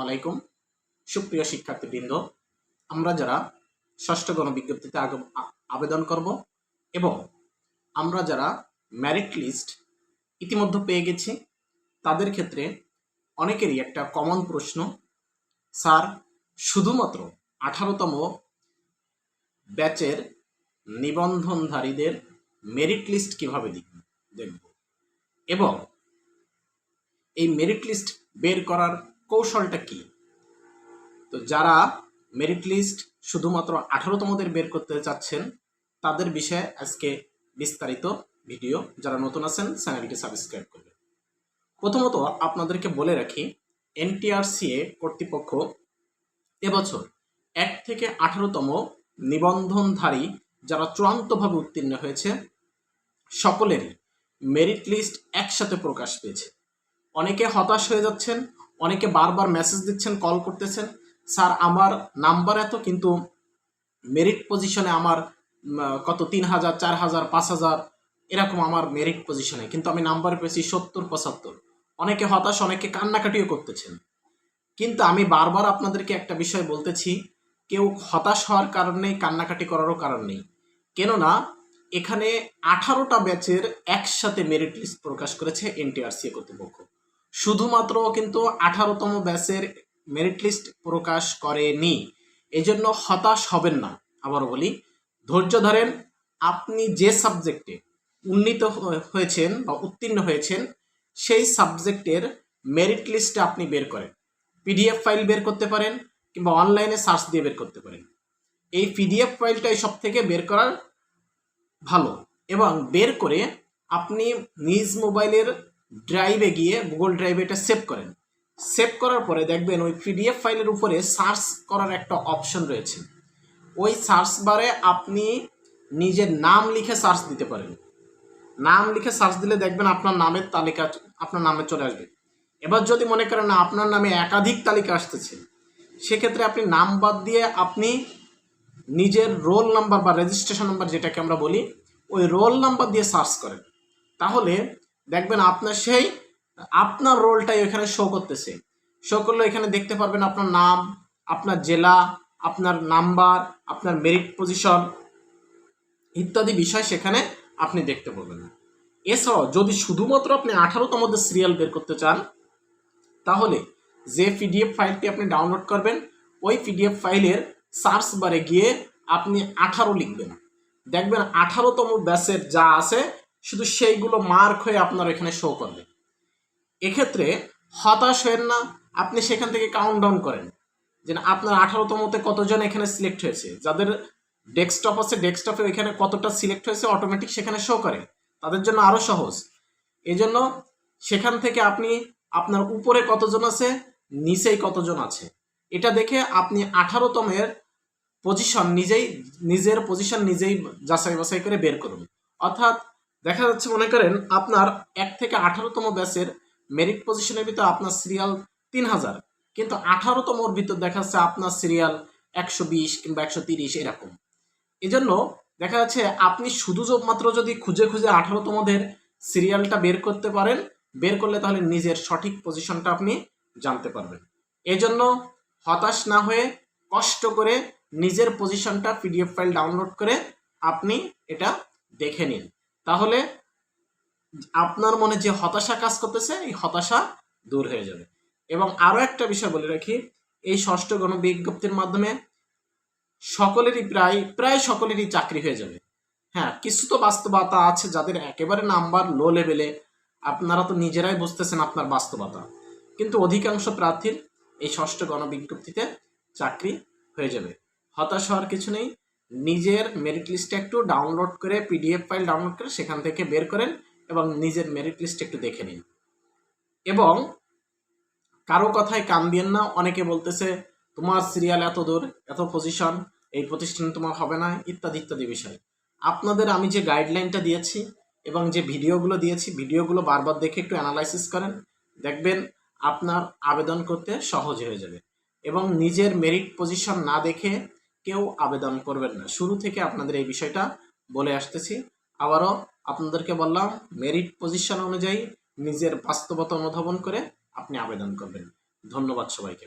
আলাইকুম। সুপ্রিয় শিক্ষার্থীবৃন্দ, আমরা যারা ষষ্ঠ গণবিজ্ঞপ্তিতে আগ- আ- আবেদন করব এবং আমরা যারা ম্যারিট লিস্ট ইতিমধ্যে পেয়ে গেছি, তাদের ক্ষেত্রে অনেকেরই একটা কমন প্রশ্ন। স্যার, শুধুমাত্র আঠারোতম ব্যাচের নিবন্ধনধারীদের মেরিট লিস্ট কীভাবে দেখব। এবং এই মেরিট লিস্ট বের করার কৌশলটা কি? তো যারা মেরিট লিস্ট শুধুমাত্র আঠারোতমদের বের করতে চাচ্ছেন, তাদের বিষয়ে আজকে বিস্তারিত ভিডিও যারা নতুন আছেন, চ্যানেলটি সাবস্ক্রাইব করবেন। প্রথমত আপনাদেরকে বলে রাখি, এনটিআরসিএ কর্তৃপক্ষ এবছর এক থেকে আঠারোতম নিবন্ধনধারী যারা চূড়ান্তভাবে উত্তীর্ণ হয়েছে, সকলেরই মেরিট লিস্ট একসাথে প্রকাশ পেয়েছে। অনেকে হতাশ হয়ে যাচ্ছেন অনেকে বারবার মেসেজ দিচ্ছেন কল করতেছেন। স্যার, আমার নাম্বার এত, কিন্তু মেরিট পজিশনে আমার কত, তিন হাজার, চার হাজার, পাঁচ হাজার, এরকম আমার মেরিট পজিশনে কিন্তু আমি নাম্বার পেয়েছি সত্তর, পঁচাত্তর। অনেকে হতাশ, অনেকে কান্নাকাটিও করতেছেন। কিন্তু আমি বারবার আপনাদেরকে একটা বিষয় বলতেছি, কেউ হতাশ হওয়ার কারণ কান্নাকাটি করারও কারণ নেই। কেননা, এখানে আঠারোটা ব্যাচের একসাথে মেরিট লিস্ট প্রকাশ করেছে এনটিআরসি কর্তৃপক্ষ। শুধুমাত্র কিন্তু আঠারোতম ব্যাচের মেরিট লিস্ট প্রকাশ করেনি। এজন্য হতাশ হবেন না আবার বলি। ধৈর্য ধরেন, আপনি যে সাবজেক্টে উন্নীত হয়েছেন বা উত্তীর্ণ হয়েছেন, সেই সাবজেক্টের মেরিট লিস্টটা আপনি বের করেন। পিডিএফ ফাইল বের করতে পারেন কিংবা অনলাইনে সার্চ দিয়ে বের করতে পারেন। এই পিডিএফ ফাইলটাই সব থেকে বের করার ভালো। এবং বের করে আপনি নিজ মোবাইলের ড্রাইভে গিয়ে গুগল ড্রাইভে এটা সেভ করেন। সেভ করার পরে দেখবেন ওই পিডিএফ ফাইলের উপরে সার্চ করার একটা অপশন রয়েছে। ওই সার্চ বারে আপনি নিজের নাম লিখে সার্চ দিতে পারেন। নাম লিখে সার্চ দিলে দেখবেন আপনার নামের তালিকা, আপনার নামে চলে আসবে। এবার যদি মনে করেন না আপনার নামে একাধিক তালিকা আসতেছে, সেক্ষেত্রে আপনি নাম বাদ দিয়ে আপনি নিজের রোল নাম্বার বা রেজিস্ট্রেশন নাম্বার যেটাকে আমরা বলি, ওই রোল নাম্বার দিয়ে সার্চ করেন। তাহলে দেখবেন আপনার সেই, আপনার রোলটাই এখানে শো করতেছে। শো করলে এখানে দেখতে পারবেন আপনার নাম, আপনার জেলা, আপনার নাম্বার আপনার মেরিট পজিশন ইত্যাদি বিষয় সেখানে আপনি দেখতে পাবেন এছাড়াও যদি শুধুমাত্র আপনি আঠারোতম সিরিয়াল বের করতে চান, তাহলে যে পিডিএফ ফাইলটি আপনি ডাউনলোড করবেন, ওই পিডিএফ ফাইলের সার্চ বারে গিয়ে আপনি আঠারো লিখবেন। দেখবেন আঠারোতম ব্যাচের যা আছে শুধু সেইগুলো মার্ক হয়ে আপনার এখানে শো করবে এক্ষেত্রে হতাশ হয়েন না, আপনি সেখান থেকে কাউন্ট ডাউন করেন। যে আপনার আঠারোতমতে কতজন এখানে সিলেক্ট হয়েছে? যাদের ডেস্কটপ আছে ডেস্কটপে এখানে কতটা সিলেক্ট হয়েছে অটোমেটিক সেখানে শো করে তাদের জন্য আরও সহজ। এই জন্য সেখান থেকে আপনি আপনার উপরে কতজন আছে, নিচেই কতজন আছে। এটা দেখে আপনি আঠারোতমের পজিশন নিজেই, নিজের পজিশন নিজেই যাচাই বাছাই করে বের করুন। অর্থাৎ দেখা যাচ্ছে, মনে করেন, আপনার এক থেকে আঠারোতম ব্যাচের মেরিট পজিশনের ভিতর আপনার সিরিয়াল তিন হাজার কিন্তু আঠারোতমর ভিতর দেখা যাচ্ছে আপনার সিরিয়াল একশো বিশ কিংবা একশো তিরিশ, এরকম। এজন্য দেখা যাচ্ছে, আপনি শুধু মাত্র যদি খুঁজে খুঁজে আঠারোতমদের সিরিয়ালটা বের করতে পারেন, বের করলে তাহলে নিজের সঠিক পজিশনটা আপনি জানতে পারবেন। এজন্য হতাশ না হয়ে কষ্ট করে নিজের পজিশনটা পিডিএফ ফাইল ডাউনলোড করে আপনি এটা দেখে নিন। তাহলে আপনার মনে যে হতাশা কাজ করতেছে, এই হতাশা দূর হয়ে যাবে। এবং আরও একটা বিষয় বলে রাখি, এই ষষ্ঠ গণবিজ্ঞপ্তির মাধ্যমে সকলেরই প্রায় প্রায় সকলেরই চাকরি হয়ে যাবে। হ্যাঁ কিছু তো বাস্তবতা আছে যাদের একেবারে নাম্বার লো লেভেলে আপনারা তো নিজেরাই বুঝতেছেন আপনার বাস্তবতা। কিন্তু অধিকাংশ প্রার্থীর এই ষষ্ঠ গণবিজ্ঞপ্তিতে চাকরি হয়ে যাবে। হতাশ হওয়ার কিছু নেই। নিজের মেরিট লিস্টটা একটু ডাউনলোড করে পিডিএফ ফাইল ডাউনলোড করে সেখান থেকে বের করেন এবং নিজের মেরিট লিস্ট একটু দেখে নিন। এবং কারও কথায় কান দিয়েন না, অনেকে বলতেছে, তোমার সিরিয়াল এত দূর, এত পজিশন এই প্রতিষ্ঠান তোমার হবে না, ইত্যাদি ইত্যাদি বিষয়। আপনাদের আমি যে গাইডলাইনটা দিয়েছি এবং যে ভিডিওগুলো দিয়েছি ভিডিওগুলো বারবার দেখে একটু অ্যানালাইসিস করেন, দেখবেন আপনার আবেদন করতে সহজ হয়ে যাবে। এবং নিজের মেরিট পজিশন না দেখে কেউ আবেদন করবেন না। শুরু থেকে আপনাদের এই বিষয়টা বলে আসতেছি। আবারও আপনাদেরকে বললাম মেরিট পজিশন অনুযায়ী নিজের বাস্তবতা অনুধাবন করে আপনি আবেদন করবেন। ধন্যবাদ সবাইকে।